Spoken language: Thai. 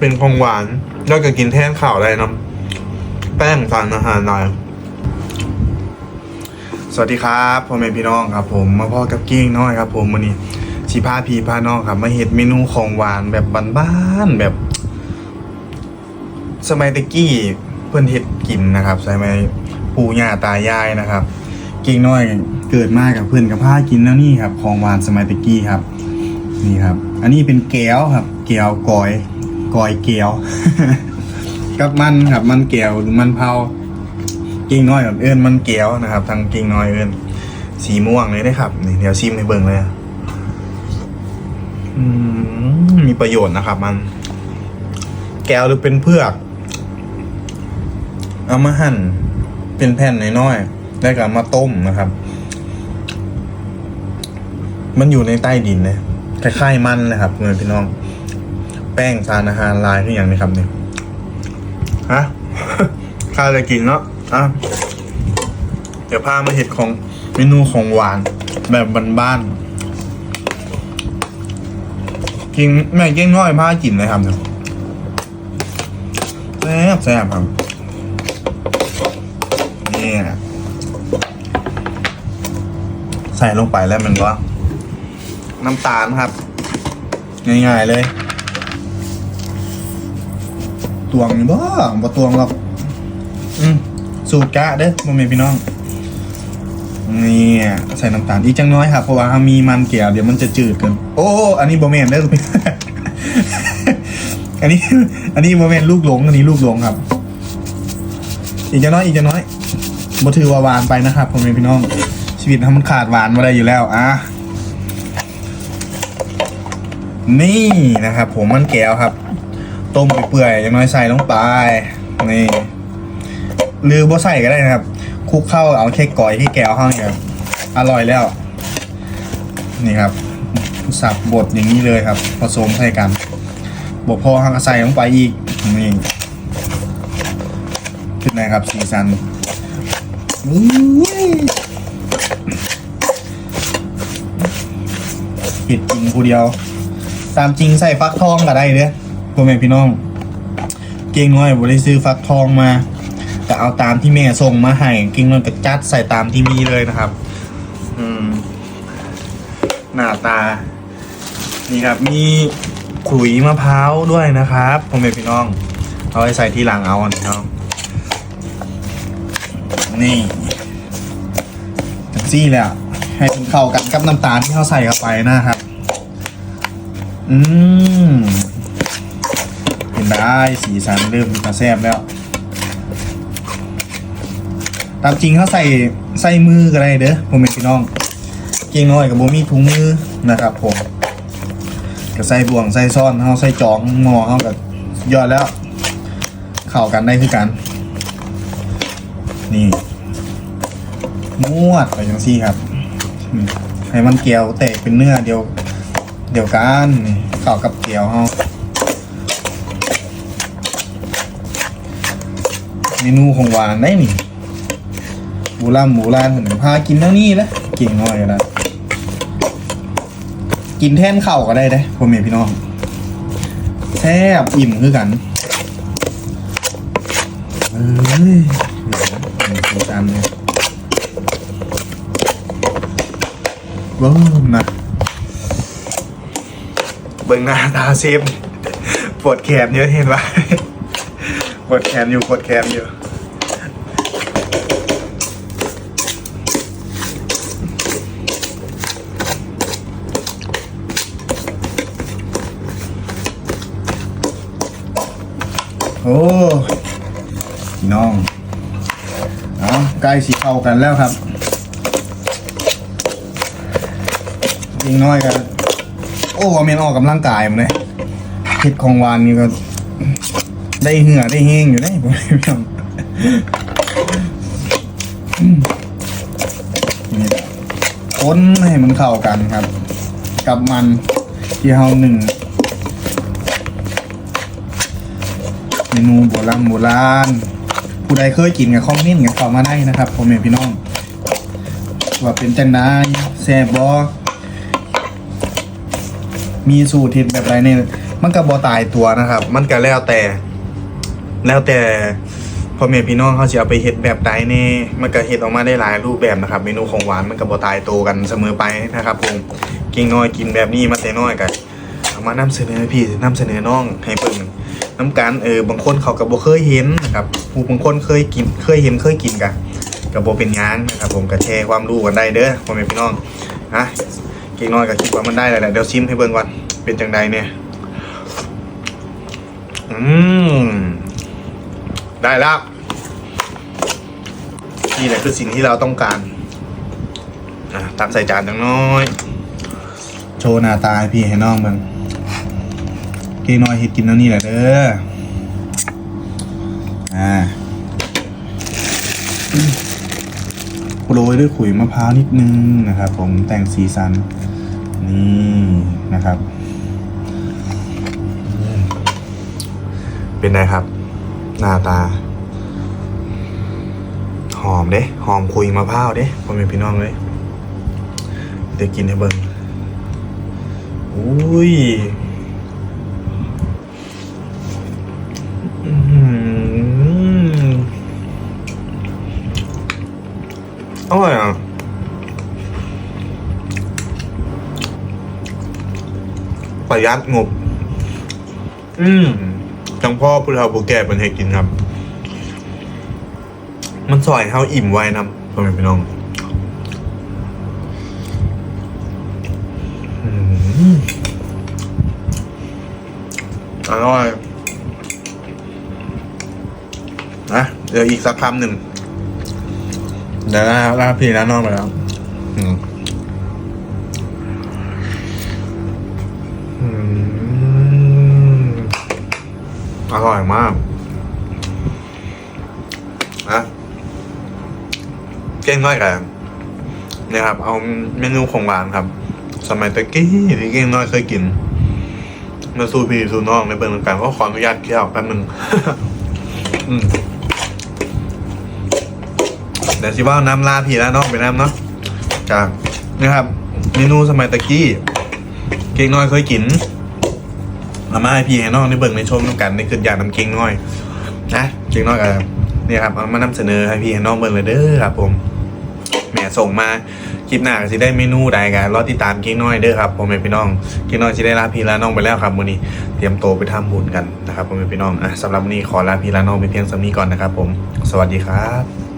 เป็นของหวานแล้วก็กินแทนข้าวได้นะแป้งสารอาหารหน่อยสวัสดีครับพ่อแม่พี่น้องครับ ผมมาพ่อกับเก้งน้อยครับ ผมวันนี้ชีพาพีพาน้องครับ มาเห็ดเมนูของหวานแบบบ้านๆแบบ สมัยตะกี้เพื่อนเห็ดกินนะครับสมัยปู่ย่าตายายนะครับเก้งน้อยเกิดมากับเพื่อนกับผ้ากินแล้วนี่ครับ ของหวานสมัยตะกี้ครับ นี่ครับ อันนี้เป็นแก้วครับ แก้วกอย กอยแก้วกับมันครับมันแก้วหรือมันเผากิ่งน้อยกับเอิญมันเกียวนะครับทางกิ่งน้อยเอิญสีม่วงเลยนะครับนี่เดี๋ยวชิมให้เบิ่งเลยอะอืมมีประโยชน์นะครับ มัน แก้วหรือเป็นเพือกเอามาหั่นเป็นแผ่นน้อยๆแล้วก็เอามาต้มนะครับ มันอยู่ในใต้ดินเลยคล้ายๆมันนะครับเพื่อนพี่น้อง แป้งสารอาหารลายขึ้นอย่างนี้ครับเนี่ยฮะข้าวจะกินเนาะอะเดี๋ยวพามาเห็ดของเมนูของหวานแบบบ้านๆกินแม่งเก้งน้อยพากินเลยครับเนี่ยแซ่บแซ่บครับนี่นะใส่ลงไปแล้วมันก็น้ำตาลครับ ง่ายๆเลย ตวงนี่บ่บ่ตวงหรอกอืมสูตรกะเด้อโมเมนพี่น้องนี่ใส่น้ำตาลอีกจังน้อยครับเพราะว่าถ้ามีมันเกี่ยวเดี๋ยวมันจะจืดเกินโอ้อันนี้โมเมนเด้ออันนี้ อันนี้โมเมนลูกหลงอันนี้ลูกหลงครับ อีกจังน้อยอีกจังน้อยบ่ถือว่าหวานไปนะครับโมเมนพี่น้อง ชีวิตทำมันขาดหวานมาได้อยู่แล้วอะนี่นะครับ ผมมันแก้วครับ ต้มเปื่อยๆอย่างน้อยใส่ลงไปนี่หรือบ่ใส่ก็ได้นะครับคลุกเข้าเอาแค่ก่อยที่แก้วข้าเนี่ยครับอร่อยแล้ว นี่ครับสับบดอย่างนี้เลยครับ ผสมใส่กันบดพอห้างก็ใส่ลงไปอีกนี่ขึ้นไหนครับสีสันผิดจริงผู้เดียว ตามจริงใส่ฟักทองก็ได้เด้อ พ่อแม่พี่น้อง เก่งน้อยบริซื้อฟักทองมาแต่เอาตามที่แม่ส่งมาให้เก่งน้อยก็จัดใส่ตามที่มีเลยนะครับ อืม หน้าตา นี่ครับมีขลุยมะพร้าวด้วยนะครับพ่อแม่พี่น้อง เอาไว้ใส่ที่หลังเอาอันพี่น้องนี่จังซี่แหละให้มันเข้ากันกับน้ำตาลที่เขาใส่เข้าไปนะครับ อืม ได้สีสันเริ่มมาแซบแล้ว ตามจริงเขาใส่ใส่มือก็ได้เด้อผมเป็นพี่น้อง เก่งน้อยกับโบมีถุงมือนะครับผมก็ใส่บ่วงใส่ซ่อนเขาใส่จองหมอเขากับยอดแล้ว เข้ากันได้คือกัน นี่นวดไปจังซี่ครับอืมให้มันเกลียวแตกเป็นเนื้อเดียวเดียวกันเข้ากับเกลียวเขา เมนูของหวานได้หนี่บูรามบูรานผมพากินแล้วนี่แหละเก่งน้อยแล้วกินแท่นเข้าก็ได้เด้พ่อแม่พี่น้องแทบอิ่มคือกันเอ้ยเดี๋ยวนะนี่คือตามเนี่ยเบิ้มนะเบิ้งหน้าตาเซฟปวดแขนเยอะเห็นปะ ปวดแขนอยู่ปวดแขนอยู่โอ้พี่น้องเอาใกล้สีเข้ากันแล้วครับยิงน้อยกัน โอ้เมนออกกำลังกายมันเลยพิษของวานนี่ก็ ได้เหงื่อได้แห้งอยู่ได้ผมพี่น้องนี่แหละค้นให้มันเข้ากันครับ กับมันที่เฮาหนึ่งเมนูโบราณโบราณผู้ใดเคยกินกับคอมเมนต์กันเข้ามาได้นะครับพ่อแม่พี่น้อง ว่าเป็นจังไดแซ่บบอมีสูตรเฮ็ดแบบไรเนี่ยมันก็บ่ตายตัวนะครับ มันก็แล้วแต่ แล้วแต่พ่อแม่พี่น้องเขาจะเอาไปเฮ็ดแบบใดแน่มันก็เฮ็ดออกมาได้หลายรูปแบบนะครับ เมนูของหวานมันก็บ่ตายโตกันเสมอไปนะครับผมกินน้อยกินแบบนี้มาแต่น้อยก็เอามานำเสนอพี่นำเสนอน้องให้เบิ่งน้ำกันเออบางคนเขาก็บ่เคยเห็นนะครับผู้บางคนเคยกินเคยเห็นเคยกินกันก็บ่เป็นหยังนะครับ ผมก็แชร์ความรู้กันได้เด้อพ่อแม่พี่น้องฮะกินน้อยก็คิดว่ามันได้แล้วแหละเดี๋ยวชิมให้เบิ่งก่อนเป็นจังใดเนี่ยอืม ได้แล้วนี่แหละคือสิ่งที่เราต้องการอะตักใส่จานจังน้อย โชว์หน้าตาให้พี่ให้น้องเบิ่งเก่งน้อยเฮ็ดกินแล้วนี่แหละเด้ออ่าโรยด้วยขุยมะพร้าวนิดนึงนะครับ ผมแต่งสีสัน นี่นะครับ เป็นไงครับ หน้าตา หอมเด้หอมคุยมะพร้าวเด้พ่อแม่พี่น้องเลยเดี๋ยวกินให้เบิ่งอุ้ยอื้อหืออร่อยอะประหยัดงบ อืม จังพ่อผู้เฒ่าผู้แก่เป็นให้กินครับ มันซอยให้เขาอิ่มไว้นะพ่อแม่พี่น้องอืมอร่อยนะเดี๋ยวอีกสักคำหนึ่งเดี๋ยวลาลาพี่ลาน้องไปแล้ว อืม อร่อยมากนะเก้งน้อยกันเนี่ยครับ เอาเมนูของหวานครับ สมัยตะกี้ที่เก้งน้อยเคยกินมาสู้พี่สู้น้องในเปิดกันก็ขออนุญาตเคี่ยวแป๊บนึงเดี๋ยวสิว่าน้ำลาพี่แล้วน้องไปน้ำเนาะจากนะครับ เมนูสมัยตะกี้ เก้งน้อยเคยกิน เอามาให้พี่ให้น้องในเบิ่งในชมน้ำกันในคืนอยากน้ำเก้งน้อยนะเก้งน้อยกันเนี่ยครับเอามานำเสนอให้พี่ให้น้องเบิ่งเลยเด้อครับ ผมแหมส่งมาคลิปหน้าก็สิได้เมนูใดกันรอติดตามเก้งน้อยเด้อครับผมเป็นพี่น้องเก้งน้อยสิได้ลาพี่ลาน้องไปแล้วครับวันนี้เตรียมโตไปทำบุญกันนะครับผมเป็นพี่น้องอะสำหรับวันนี้ขอลาพี่ลาน้องไปเพียงสำนี้ก่อนนะครับ ผม สวัสดีครับ